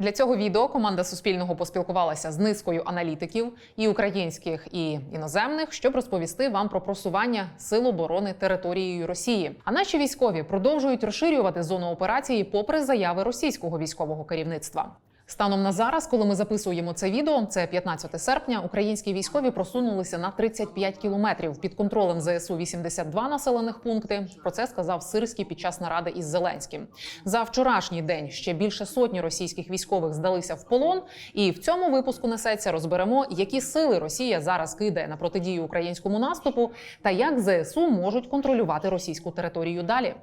Для цього відео команда Суспільного поспілкувалася з низкою аналітиків і українських, і іноземних, щоб розповісти вам про просування сил оборони територією Росії. А наші військові продовжують розширювати зону операції попри заяви російського військового керівництва. Станом на зараз, коли ми записуємо це відео, це 15 серпня. Українські військові просунулися на 35 кілометрів під контролем ЗСУ 82 населених пункти. Про це сказав Сирський під час наради із Зеленським. За вчорашній день ще більше сотні російських військових здалися в полон. І в цьому випуску несеться розберемо, які сили Росія зараз кидає на протидію українському наступу, та як ЗСУ можуть контролювати російську територію далі.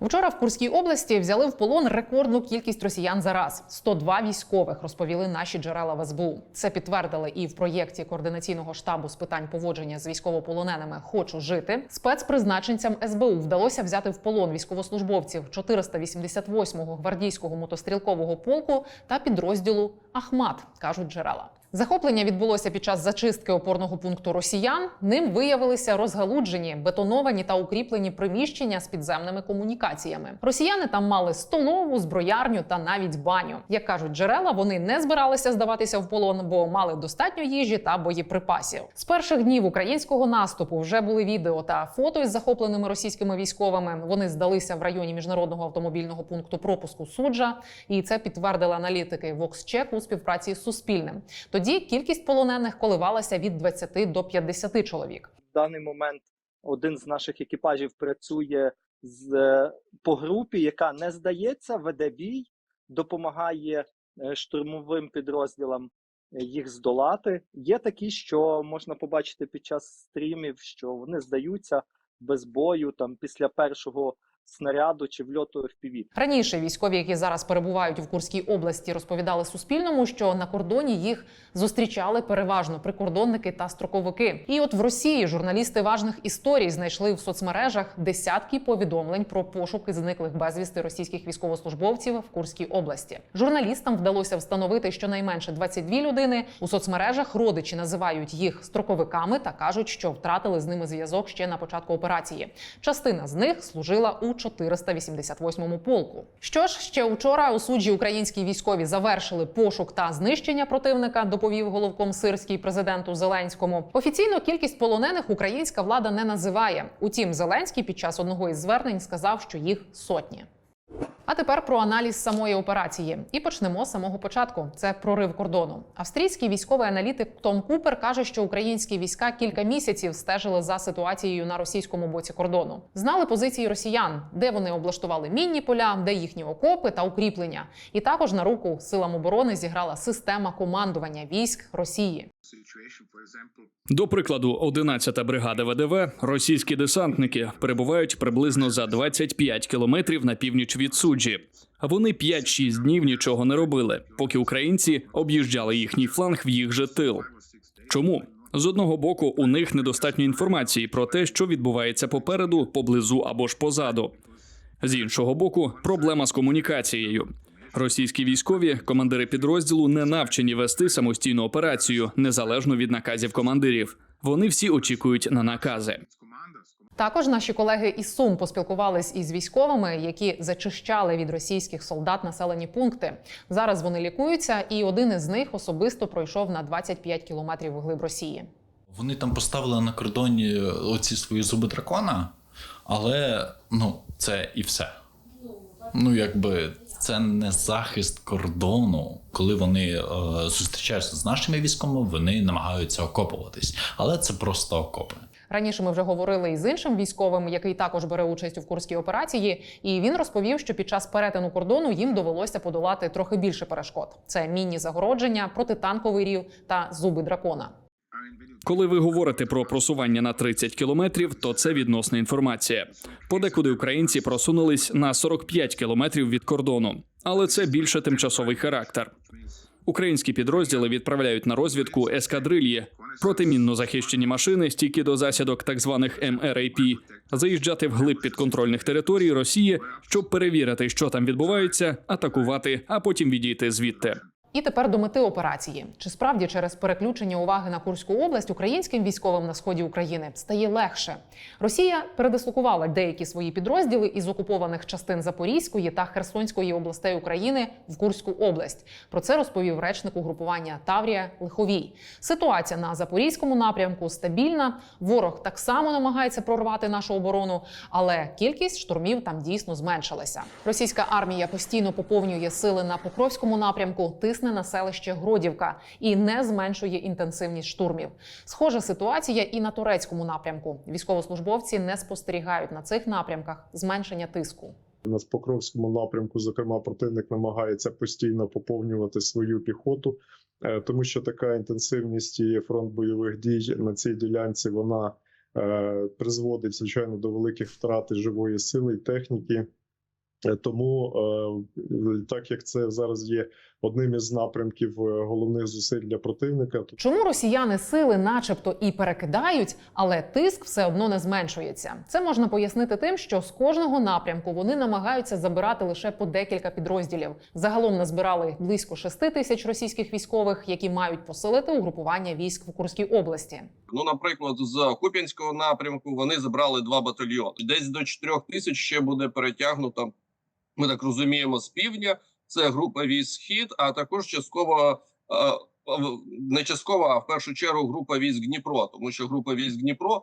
Вчора в Курській області взяли в полон рекордну кількість росіян за раз – 102 військових, розповіли наші джерела в СБУ. Це підтвердили і в проєкті координаційного штабу з питань поводження з військовополоненими Хочу жити. Спецпризначенцям СБУ вдалося взяти в полон військовослужбовців 488-го гвардійського мотострілкового полку та підрозділу Ахмат, кажуть джерела. Захоплення відбулося під час зачистки опорного пункту росіян. Ним виявилися розгалуджені, бетоновані та укріплені приміщення з підземними комунікаціями. Росіяни там мали столову, зброярню та навіть баню. Як кажуть джерела, вони не збиралися здаватися в полон, бо мали достатньо їжі та боєприпасів. З перших днів українського наступу вже були відео та фото із захопленими російськими військовими. Вони здалися в районі міжнародного автомобільного пункту пропуску суджа, і це підтвердили аналітики VoxCheck у співпраці з Суспільним. Тоді кількість полонених коливалася від 20 до 50 чоловік. В даний момент один з наших екіпажів працює з е, по групі, яка не здається, веде бій, допомагає е, штурмовим підрозділам е, їх здолати. Є такі, що можна побачити під час стрімів, що вони здаються без бою там після першого снаряду чи вльоту FPV. Раніше військові, які зараз перебувають в Курській області, розповідали Суспільному, що на кордоні їх зустрічали переважно прикордонники та строковики. І от в Росії журналісти важних історій знайшли в соцмережах десятки повідомлень про пошуки зниклих безвісти російських військовослужбовців в Курській області. Журналістам вдалося встановити щонайменше 22 людини. У соцмережах родичі називають їх строковиками та кажуть, що втратили з ними зв'язок ще на початку операції. Частина з них служила у 488-му полку. Що ж, ще вчора у суджі українські військові завершили пошук та знищення противника, доповів головком Сирський президенту Зеленському. Офіційно кількість полонених українська влада не називає. Утім, Зеленський під час одного із звернень сказав, що їх сотні. А тепер про аналіз самої операції. І почнемо з самого початку. Це прорив кордону. Австрійський військовий аналітик Том Купер каже, що українські війська кілька місяців стежили за ситуацією на російському боці кордону. Знали позиції росіян, де вони облаштували мінні поля, де їхні окопи та укріплення. І також на руку силам оборони зіграла система командування військ Росії. До прикладу, 11-та бригада ВДВ, російські десантники перебувають приблизно за 25 кілометрів на північ від суджі. А вони 5-6 днів нічого не робили, поки українці об'їжджали їхній фланг в їх же тил. Чому? З одного боку, у них недостатньо інформації про те, що відбувається попереду, поблизу або ж позаду. З іншого боку, проблема з комунікацією. Російські військові, командири підрозділу, не навчені вести самостійну операцію незалежно від наказів командирів. Вони всі очікують на накази. Також наші колеги із Сум поспілкувались із військовими, які зачищали від російських солдат населені пункти. Зараз вони лікуються, і один із них особисто пройшов на 25 кілометрів вглиб Росії. Вони там поставили на кордоні оці свої зуби дракона, але ну, це і все. Ну, якби це не захист кордону. Коли вони е, зустрічаються з нашими військовими, вони намагаються окопуватись. Але це просто окопи. Раніше ми вже говорили із іншим військовим, який також бере участь у курській операції, і він розповів, що під час перетину кордону їм довелося подолати трохи більше перешкод: це мінні загородження, протитанковий рів та зуби дракона. Коли ви говорите про просування на 30 кілометрів, то це відносна інформація. Подекуди українці просунулись на 45 кілометрів від кордону, але це більше тимчасовий характер. Українські підрозділи відправляють на розвідку ескадрильї, протимінно захищені машини, стійкі до засідок так званих МРАП, заїжджати вглиб підконтрольних територій Росії, щоб перевірити, що там відбувається, атакувати, а потім відійти звідти. І тепер до мети операції. Чи справді через переключення уваги на Курську область українським військовим на сході України стає легше? Росія передислокувала деякі свої підрозділи із окупованих частин Запорізької та Херсонської областей України в Курську область. Про це розповів речник угрупування Таврія Лиховій. Ситуація на запорізькому напрямку стабільна. Ворог так само намагається прорвати нашу оборону, але кількість штурмів там дійсно зменшилася. Російська армія постійно поповнює сили на Покровському напрямку, тисне на селище Гродівка і не зменшує інтенсивність штурмів. Схожа ситуація і на турецькому напрямку. Військовослужбовці не спостерігають на цих напрямках зменшення тиску. На Покровському напрямку, зокрема, противник намагається постійно поповнювати свою піхоту, е, тому що така інтенсивність і фронт бойових дій на цій ділянці вона е, призводить звичайно до великих втрат живої сили і техніки. Е, Тому, так як це зараз є одним із напрямків е, головних зусиль для противника, то Чому росіяни сили, начебто, і перекидають, але тиск все одно не зменшується? Це можна пояснити тим, що з кожного напрямку вони намагаються забирати лише по декілька підрозділів. Загалом назбирали близько 6 тисяч російських військових, які мають посилити угрупування військ в Курській області. Ну, наприклад, з Куп'янського напрямку вони забрали два батальйони. Десь до 4 тисяч ще буде перетягнуто. Ми так розуміємо, з півдня. Це група військ схід, а також частково е, не частково, а в першу чергу група військ Дніпро, тому що група військ Дніпро е,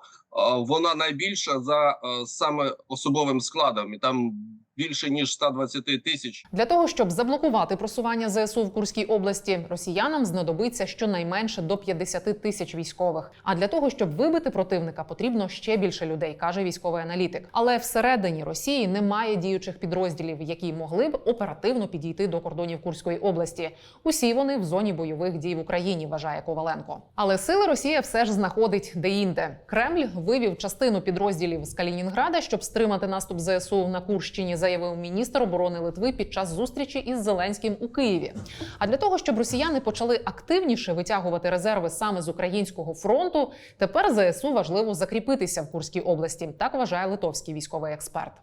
вона найбільша за е, саме особовим складом, і там більше ніж 120 тисяч Для того щоб заблокувати просування ЗСУ в Курській області, росіянам знадобиться щонайменше до 50 тисяч військових. А для того, щоб вибити противника, потрібно ще більше людей, каже військовий аналітик. Але всередині Росії немає діючих підрозділів, які могли б оперативно підійти до кордонів Курської області. Усі вони в зоні бойових дій в Україні, вважає Коваленко. Але сили Росія все ж знаходить де-інде. Кремль вивів частину підрозділів з Калінінграда, щоб стримати наступ ЗСУ на Курщині, заявив міністр оборони Литви під час зустрічі із Зеленським у Києві. А для того, щоб росіяни почали активніше витягувати резерви саме з українського фронту, тепер ЗСУ важливо закріпитися в Курській області. Так вважає литовський військовий експерт.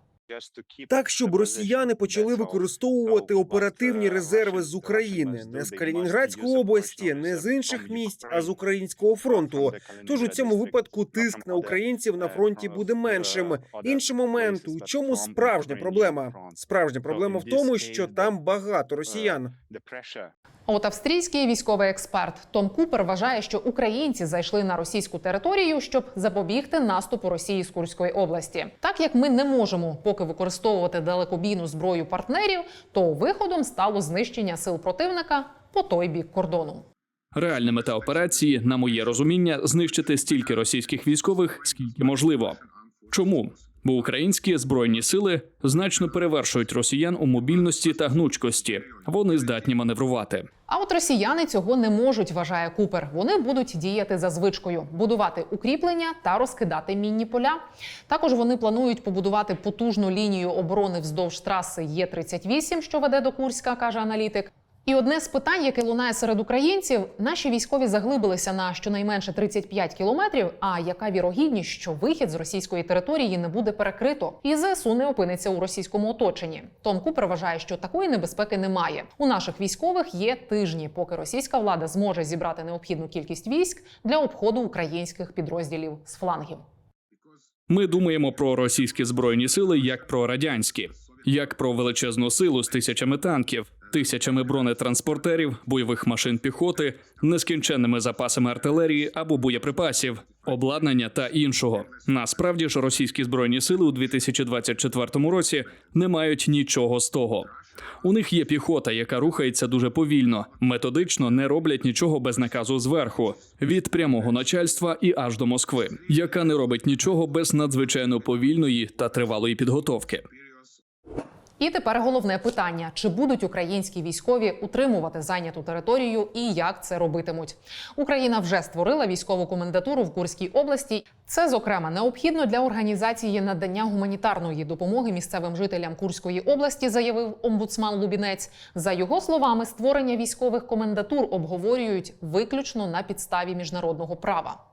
Так, щоб росіяни почали використовувати оперативні резерви з України, не з Калінінградської області, не з інших місць, а з українського фронту. Тож у цьому випадку тиск на українців на фронті буде меншим. Інший момент у чому справжня проблема? Справжня проблема в тому, що там багато росіян. От австрійський військовий експерт Том Купер вважає, що українці зайшли на російську територію, щоб запобігти наступу Росії з Курської області. Так як ми не можемо поки використовувати далекобійну зброю партнерів, то виходом стало знищення сил противника по той бік кордону. Реальна мета операції, на моє розуміння, знищити стільки російських військових, скільки можливо. Чому? Бо українські збройні сили значно перевершують росіян у мобільності та гнучкості. Вони здатні маневрувати. А от росіяни цього не можуть, вважає Купер. Вони будуть діяти за звичкою, будувати укріплення та розкидати мінні поля. Також вони планують побудувати потужну лінію оборони вздовж траси Є-38, що веде до Курська, каже аналітик. І одне з питань, яке лунає серед українців, наші військові заглибилися на щонайменше 35 кілометрів. А яка вірогідність, що вихід з російської території не буде перекрито, і ЗСУ не опиниться у російському оточенні? Том Купер вважає, що такої небезпеки немає. У наших військових є тижні, поки російська влада зможе зібрати необхідну кількість військ для обходу українських підрозділів з флангів. Ми думаємо про російські збройні сили як про радянські, як про величезну силу з тисячами танків, тисячами бронетранспортерів, бойових машин піхоти, нескінченними запасами артилерії або боєприпасів, обладнання та іншого. Насправді ж російські збройні сили у 2024 році не мають нічого з того. У них є піхота, яка рухається дуже повільно, методично не роблять нічого без наказу зверху, від прямого начальства і аж до Москви, яка не робить нічого без надзвичайно повільної та тривалої підготовки. І тепер головне питання: чи будуть українські військові утримувати зайняту територію і як це робитимуть? Україна вже створила військову комендатуру в Курській області. Це зокрема необхідно для організації надання гуманітарної допомоги місцевим жителям Курської області, заявив омбудсман Лубінець. За його словами, створення військових комендатур обговорюють виключно на підставі міжнародного права.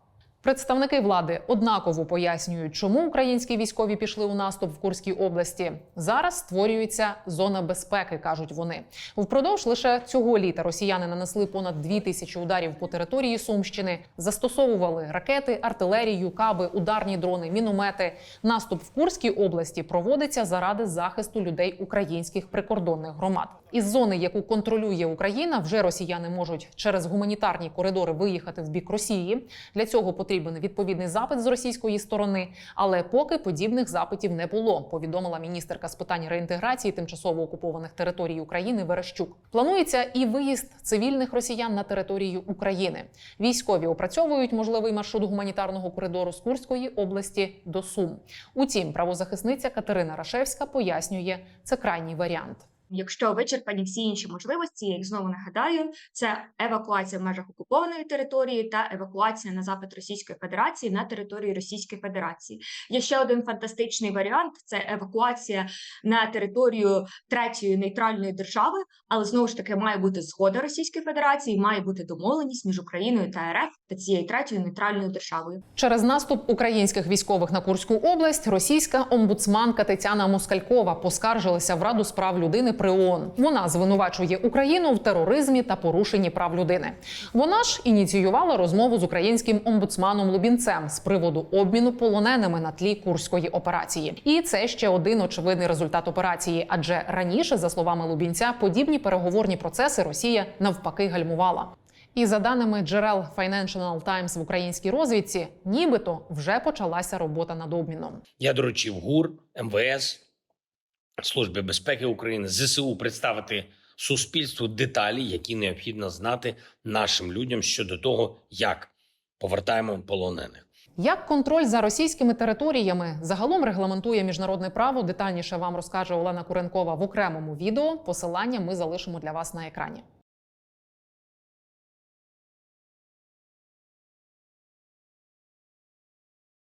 Представники влади однаково пояснюють, чому українські військові пішли у наступ в Курській області. Зараз створюється зона безпеки, кажуть вони. Впродовж лише цього літа росіяни нанесли понад дві тисячі ударів по території Сумщини, застосовували ракети, артилерію, каби, ударні дрони, міномети. Наступ в Курській області проводиться заради захисту людей українських прикордонних громад. Із зони, яку контролює Україна, вже росіяни можуть через гуманітарні коридори виїхати в бік Росії. Для цього потрібен відповідний запит з російської сторони. Але поки подібних запитів не було, повідомила міністерка з питань реінтеграції тимчасово окупованих територій України Верещук. Планується і виїзд цивільних росіян на територію України. Військові опрацьовують можливий маршрут гуманітарного коридору з Курської області до Сум. Утім, правозахисниця Катерина Рашевська пояснює, це крайній варіант. Якщо вичерпані всі інші можливості, я їх знову нагадаю, це евакуація в межах окупованої території та евакуація на запит Російської Федерації на території Російської Федерації. Є ще один фантастичний варіант: це евакуація на територію третьої нейтральної держави, але знову ж таки має бути згода Російської Федерації, має бути домовленість між Україною та РФ та цією третьою нейтральною державою. Через наступ українських військових на Курську область російська омбудсманка Тетяна Москалькова поскаржилася в Раду з прав людини при ООН. Вона звинувачує Україну в тероризмі та порушенні прав людини. Вона ж ініціювала розмову з українським омбудсманом Лубінцем з приводу обміну полоненими на тлі курської операції. І це ще один очевидний результат операції. Адже раніше, за словами Лубінця, подібні переговорні процеси Росія навпаки гальмувала. І за даними джерел Financial Times в українській розвідці, нібито вже почалася робота над обміном. Я доручив ГУР, МВС, Службі безпеки України, ЗСУ представити суспільству деталі, які необхідно знати нашим людям щодо того, як повертаємо полонених. Як контроль за російськими територіями загалом регламентує міжнародне право, детальніше вам розкаже Олена Куренкова в окремому відео. Посилання ми залишимо для вас на екрані.